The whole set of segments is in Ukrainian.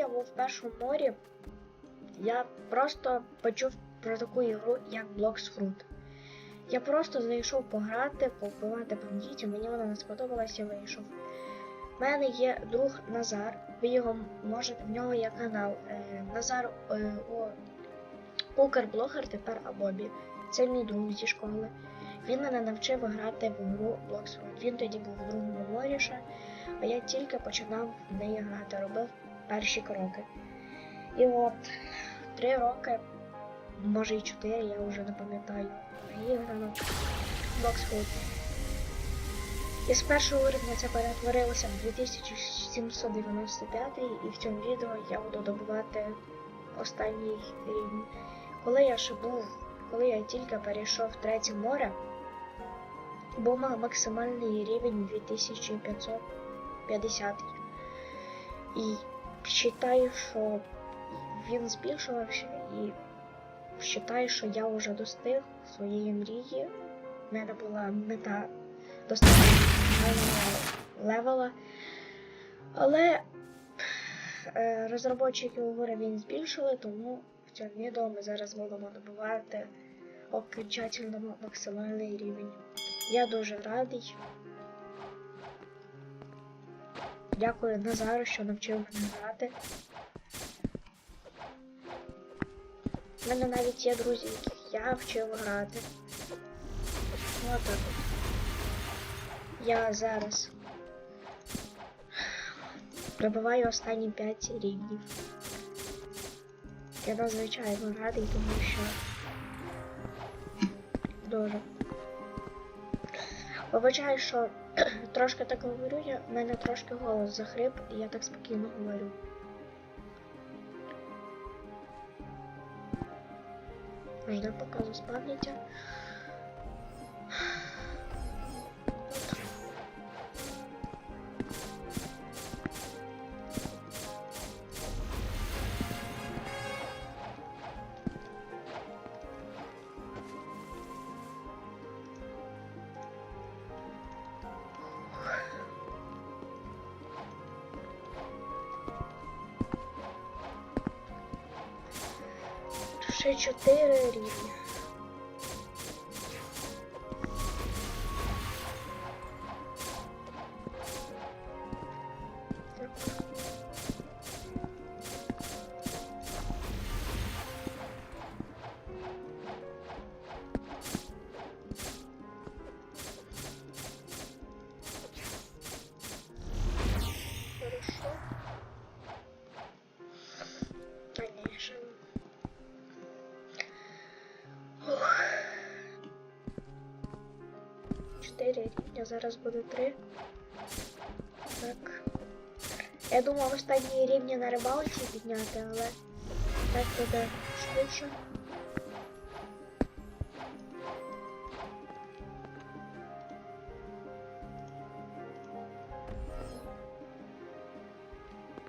я був в першому морі, я просто почув про таку ігру, як Fruit. Я просто зайшов пограти, повбивати бандитів, мені вона не сподобалась, я вийшов. У мене є друг Назар, ви його можете, в нього є канал. Е, Назар е, о, Укрблогер тепер Абобі. Це мій друг зі школи. Він мене навчив грати в гру Fruit. Він тоді був в другому морі ще, а я тільки починав в неї грати, робив перші кроки. І от три роки, може і чотири, я вже не пам'ятаю, Blocks Fruit. І з першого уровня це перетворилося в 2795 і в цьому відео я буду добувати останній рівень. Коли я ще був, коли я тільки перейшов в третє море, був ма- максимальний рівень 2550. І вважаю, що він збільшувався і вважаю, що я вже достиг своєї мрії. У мене була мета фінального левела. Але е, розробники уровень збільшили, тому в цьому відео ми зараз будемо добувати окончательно максимальний рівень. Я дуже радий. Дякую Назару, що навчив мене грати. У мене навіть є друзі, яких я вчив грати. Ну, отак от. Я зараз добиваю останні 5 рівнів. Я надзвичайно радий, тому що дуже. Вибачаю, що трошки так говорю, я, в мене трошки голос захрип, і я так спокійно говорю. Ждем пока з Ще чотири рівня. 4. Я зараз буду 3. Так. Я думав останні рівні на рибалці підняти, але так буде швидше.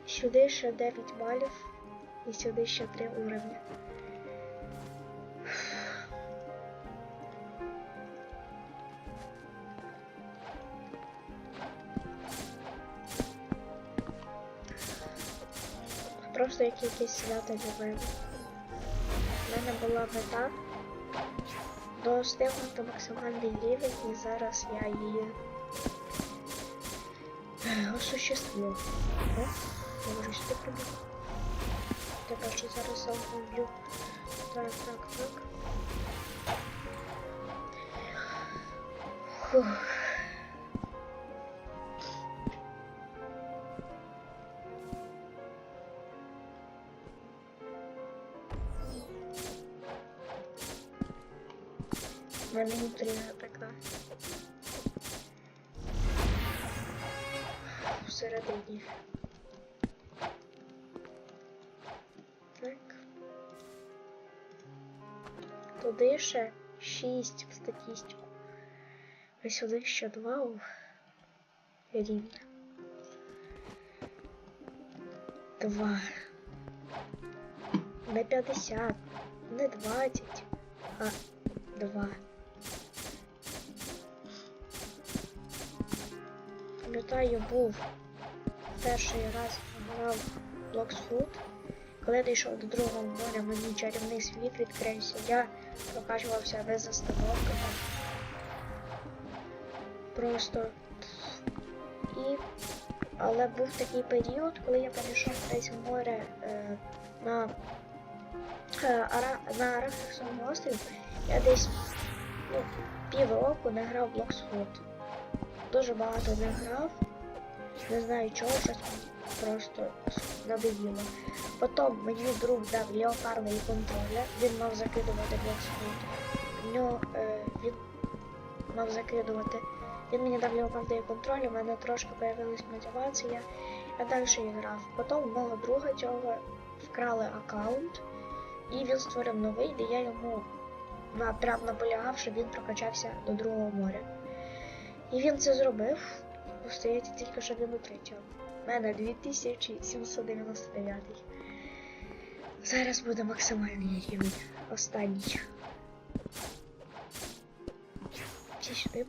Сюди ще 9 балів і сюди ще 3 уровня. Просто як якесь свято для мене. У мене була мета достигнути максимальний рівень і зараз я її осуществлю. О, я можу сюди прибути. Тепер що зараз загублю. Так, так, так. Фух. Мене інтрига така. Всередині. Так. Туди ще 6 в статистику. А сюди ще 2 рівня. 2. Не 50, не 20, а 2. Пам'ятаю, був перший раз грав Блоксфуд. Коли я дійшов до другого моря, мені чарівний світ відкрився. Я прокачувався без остановки. Просто. І. Але був такий період, коли я перейшов десь в море е, на, е, Ара... на Арахісовому острові, я десь ну, півроку не грав в Блоксфуд. Дуже багато не грав. Не знаю чого, щось просто надоїло. Потім мені друг дав леопардовий контролер, він мав закидувати блоксфуд. В нього е, він мав закидувати. Він мені дав леопардовий контроль, у мене трошки появилась мотивація. Я далі грав. Потім мого друга цього вкрали аккаунт, і він створив новий, де я йому прям наполягав, щоб він прокачався до другого моря. І він це зробив. Стоїть тільки що він у третьому. У мене 2799. Зараз буде максимальний рівень. Останній. Всі сюди.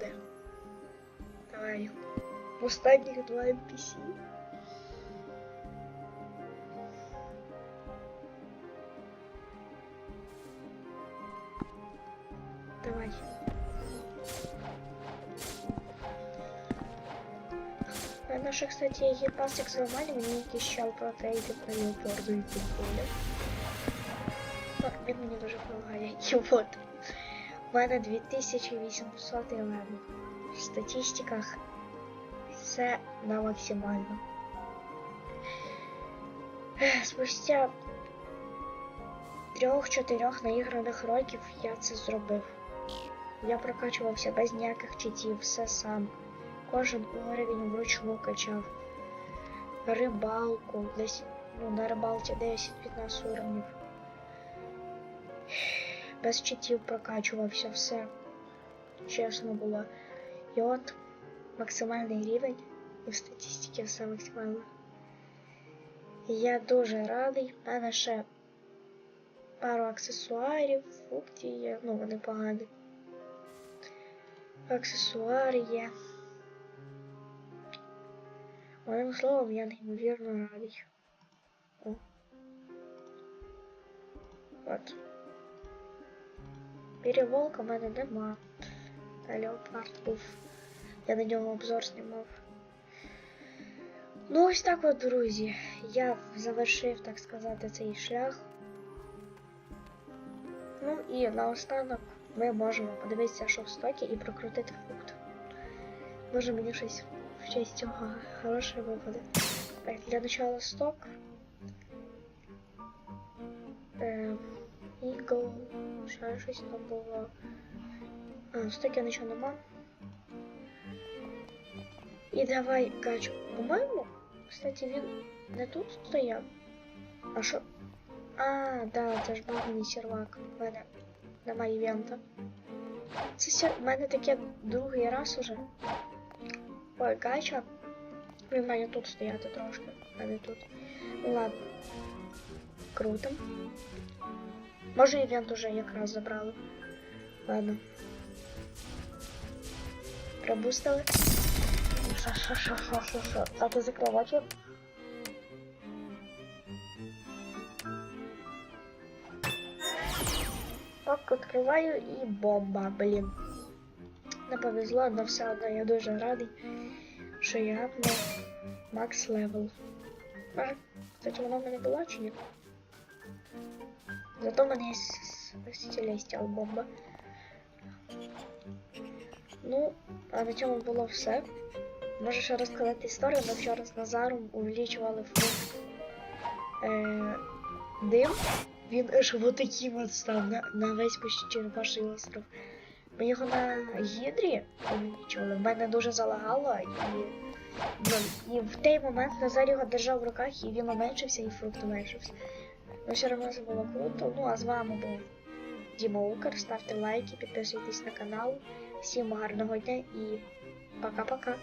Зараз буде. Давай. Останніх два NPC. Давай. А наша, кстати, епасик зламали, мені якийсь чел протрейдив на Леопарду і футболі. Так, він мені дуже допомагає. І от. У мене 2800 левел. В статистиках все на максимально. Спустя трьох-чотирьох наіграних років я це зробив. Я прокачувався без ніяких читів, все сам. Кожен уровень вручну качав. Рибалку, десь ну, на рибалці 10-15 уровнів. Без читів прокачувався все. Чесно було. І от максимальний рівень і в статистиці все максимально. Я дуже радий. У мене ще пару аксесуарів, фруктів є, ну вони погані. Аксесуари є. Одним словом, я неймовірно радий. О. От. Переволка в мене нема. Та леопард був. Я на нього обзор знімав. Ну, ось так от, друзі. Я завершив, так сказати, цей шлях. Ну і наостанок ми можемо подивитися, що в стокі і прокрутити фрукт. Може мені щось в честь цього хороше випаде. Так, для начала сток. Ем. Ще щось там було. А, в стокі нічого нема. І давай качу. По-моєму, кстати, він не тут стояв. А що? А, да, це ж баганий сервак. У мене немає івента. Це сер... У мене таке другий раз уже. Ой, гача. Він має тут стояти трошки, а не тут. Ну ладно. Круто. Може івент уже якраз забрали. Ладно. Пробустили. Шо. А ти закрив очі? Так, відкриваю і бомба, блін. Не повезло, але все одно я дуже радий, що я на макс левел. А, кстати, вона в мене була чи ні? Зато мене є Celestial бомба. Ну, а на цьому було все. Можу ще розказати історію, ми вчора з Назаром увеличували фрукт е, дим. Він аж вот таким от став на, на весь почти Черепаший остров. Ми його на гідрі увеличували, в мене дуже залагало і, і в той момент Назар його держав в руках і він уменшився, і фрукт уменшився. Ну все равно це було круто. Ну а з вами був Діма Укр. Ставте лайки, підписуйтесь на канал. Всім гарного дня і Пока-пока.